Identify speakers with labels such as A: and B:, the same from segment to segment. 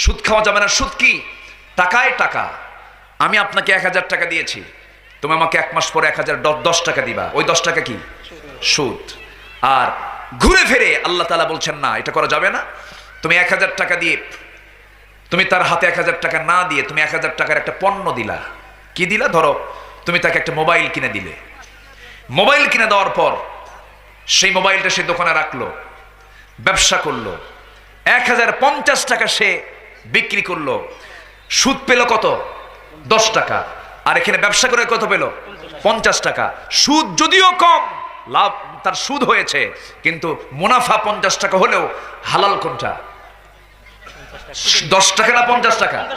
A: সুদ খাওয়া যাবে না। সুদ কি? টাকায় টাকা। আমি আপনাকে এক হাজার টাকা দিয়েছি। তুমি আমাকে এক মাস পরে এক হাজার দশ টাকা দিবা। ওই দশ টাকা কি? সুদ। আর ঘুরে ফিরে আল্লাহ তালা বলছেন, না, এটা করা যাবে না। তুমি এক হাজার টাকা দিয়ে, তুমি তার হাতে এক হাজার টাকা না দিয়ে তুমি এক হাজার টাকার একটা পণ্য দিলা। কি দিলা? ধরো, তুমি তাকে একটা মোবাইল কিনে দিলে। মোবাইল কিনে দেওয়ার পর সেই মোবাইলটা সে দোকানে রাখল, ব্যবসা করল। এক হাজার পঞ্চাশ টাকা সে বিক্রি করল। সুদ পেল কত? দশ টাকা। আর এখানে ব্যবসা করে কত পেল? পঞ্চাশ টাকা। সুদ যদিও কম, লাভ তার সুদ হয়েছে, কিন্তু মুনাফা পঞ্চাশ টাকা হলেও হালাল কোনটা? দশ টাকা না পঞ্চাশ টাকা?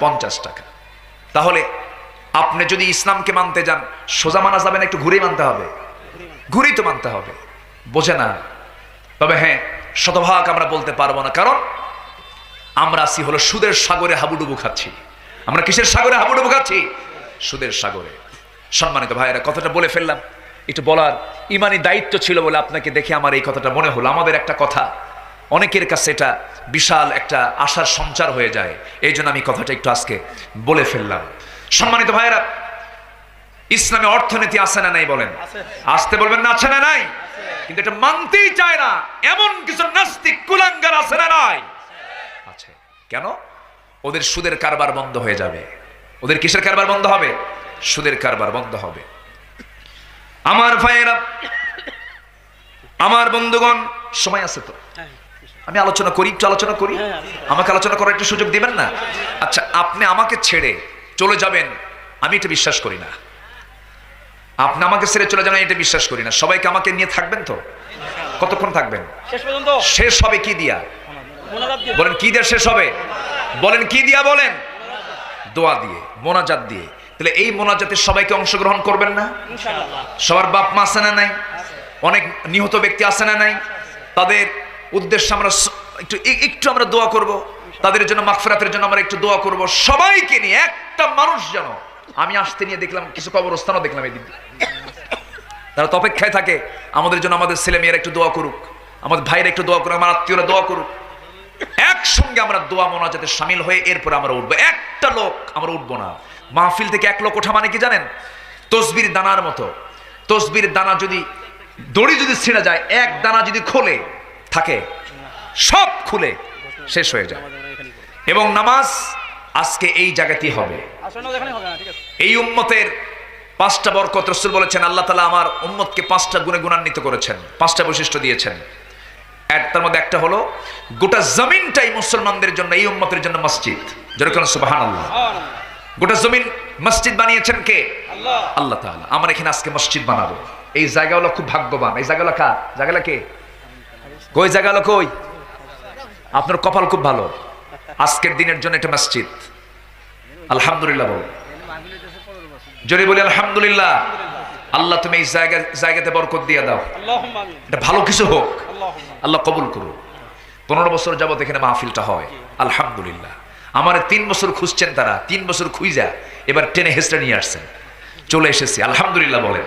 A: পঞ্চাশ টাকা। তাহলে আপনি যদি ইসলামকে মানতে যান, সোজা মানা যাবে না, একটু ঘুরেই মানতে হবে। ঘুরেই তো মানতে হবে। বোঝে না। তবে হ্যাঁ শতভাগ আমরা বলতে পারব না। কারণ আমরা আছি হলো সুদের সাগরে হাবুডুবু খাচ্ছি। আমরা কিসের সাগরে হাবুডুবু খাচ্ছি? সুদের সাগরে। সম্মানিত ভাইয়েরা কথাটা বলে ফেললাম। একটু বলার ইমানি দায়িত্ব ছিল বলে আপনাকে দেখে আমার এই কথাটা মনে হলো। আমাদের একটা কথা অনেকের কাছে এটা বিশাল একটা আশার সঞ্চার হয়ে যায়। এই জন্য আমি কথাটা একটু আজকে বলে ফেললাম। সম্মানিত ভাইয়েরা ইসলামে অর্থনীতি আছে না নাই বলেন? আসতে বলবেন না আছে না নাই? কিন্তু এটা মানতেই চায় না। এমন কিছু নাস্তিক কুলাঙ্গার আছে না নাই? কেন? ওদের সুদের কারবার বন্ধ হয়ে যাবে। ওদের কিসের কারবার বন্ধ হবে? সুদের কারবার বন্ধ হবে। আমার ভাইয়েরা আমার বন্ধুগণ সময় আছে তো? আমি আলোচনা করি একটু আলোচনা করি? আমাকে আলোচনা করার একটু সুযোগ দিবেন না? আচ্ছা আপনি আমাকে ছেড়ে চলে যাবেন আমি এটা বিশ্বাস করি না। আপনি আমাকে ছেড়ে চলে যাবেন এটা বিশ্বাস করি না। সবাইকে আমাকে নিয়ে থাকবেন তো? কতক্ষণ থাকবেন?
B: শেষ
A: হবে কি দিয়ে? বলেন কি দিয়ে শেষ হবে? বলেন কি দিয়া বলেন? দোয়া দিয়ে মোনাজাত দিয়ে। তাহলে এই মোনাজাতে সবাইকে অংশগ্রহণ করবেন না? সবার বাপ মা আছে না নাই? অনেক নিহত ব্যক্তি আছে না নাই? তাদের উদ্দেশ্যে আমরা একটু একটু আমরা দোয়া করব। তাদের জন্য মাগফিরাতের জন্য আমরা একটু দোয়া করব। সবাইকে নিয়ে একটা মানুষ যেন আমি আসতে নিয়ে দেখলাম কিছু কবরস্থানও দেখলাম এই দিয়ে। তারা তো অপেক্ষায় থাকে আমাদের জন্য আমাদের ছেলে মেয়েরা একটু দোয়া করুক। আমাদের ভাইরা একটু দোয়া করুক আমার আত্মীয়রা দোয়া করুক। একসঙ্গে আমরা দোয়া মোনাজাতে সামিল হয়ে এরপর আমরা উঠবো। একটা লোক আমরা উঠবো না। মাহফিল থেকে এক লোক ওঠা মানে কি জানেন? তসবির দানার মতো। তসবির দানা যদি, দড়ি যদি ছিঁড়ে যায়, এক দানা যদি খোলে, থাকে, সব খুলে শেষ হয়ে যায়। এবং নামাজ আজকে এই জায়গাতেই হবে। এই উম্মতের পাঁচটা বরকত রসুল বলেছেন, আল্লাহ তালা আমার উম্মতকে পাঁচটা গুণে গুণান্বিত করেছেন, পাঁচটা বৈশিষ্ট্য দিয়েছেন। তার মধ্যে একটা হলো গোটা জমিনটাই মুসলমানদের জন্য এই উম্মতের জন্য মসজিদ। যেরকম সুবাহান আল্লাহ গোটা জমিন মসজিদ বানিয়েছেন কে?
B: আল্লাহ।
A: আল্লাহ তাআলা। আমরা এখানে আজকে মসজিদ বানাবো। এই জায়গাগুলো খুব ভাগ্যবান। এই জায়গাগুলো কা জায়গাগুলো কে? কই জায়গাগুলো কই? আপনার কপাল খুব ভালো। আজকের দিনের জন্য এটা মসজিদ। আলহামদুলিল্লাহ বল। জোরে বলি আলহামদুলিল্লাহ। আল্লাহ তুমি এই জায়গা জায়গাতে বরকত দিয়ে দাও। এটা ভালো কিছু হোক। আল্লাহ কবুল করুক। পনেরো বছর যাবত এখানে মাহফিলটা হয়। আলহামদুলিল্লাহ। আমার তিন বছর খুঁজছেন তারা তিন বছর খুঁজা এবার টেনে হেসড়ে নিয়ে আসছেন। চলে এসেছি আলহামদুলিল্লাহ বলেন।